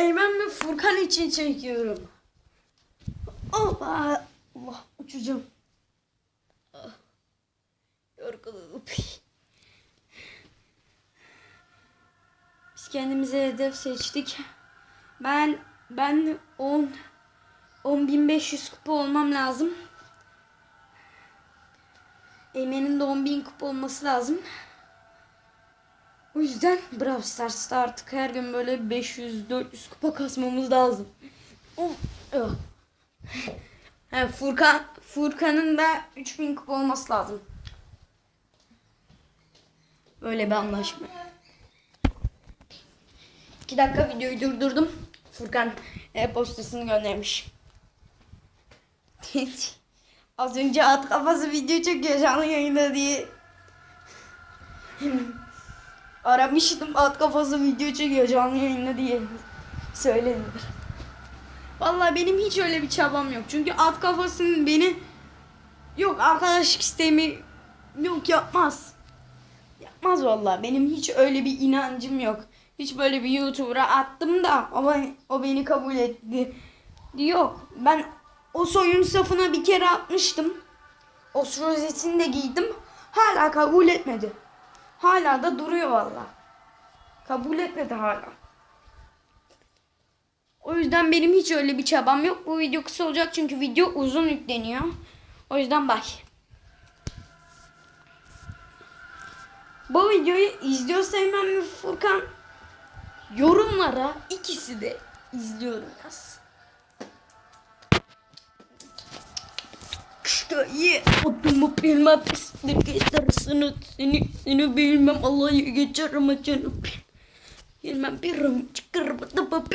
Eymen ve Furkan için çekiyorum. Allah, Allah uçacağım. Ah, Yorgunum. Biz kendimize hedef seçtik. Ben ben 10 10.500 kupa olmam lazım. Eymen'in de 10.000 kupa olması lazım. O yüzden Brawl Stars'ta artık her gün böyle 500-400 kupa kasmamız lazım. Of, oh. Ha, Furkan Furkan'ın da 3000 kupa olması lazım. Böyle bir anlaşma. 2 dakika videoyu durdurdum. Furkan e-postasını göndermiş. Az önce at kafası video çekiyor canlı yayında diye. Aramıştım at kafası video çekiyor canlı yayında diye söylediler. Vallahi benim hiç öyle bir çabam yok. Çünkü at kafasının beni yok arkadaşlık isteğimi yok yapmaz. Yapmaz vallahi. Benim hiç öyle bir inancım yok. Hiç böyle bir YouTuber'a attım da o, o beni kabul etti. Yok. Ben o soyun safına bir kere atmıştım. O rozetini de giydim. Hala kabul etmedi. Hala da duruyor valla. Kabul etmedi hala. O yüzden benim hiç öyle bir çabam yok. Bu video kısa olacak çünkü video uzun yükleniyor. O yüzden bay. Bu videoyu izliyorsa hemen Furkan yorumlara ikisi de izliyorum yaz. İyi. Adımı bilmem pislik edersiniz. Seni, seni bilmem Allah'ı geçerim canım. Bilmem bir çıkarım.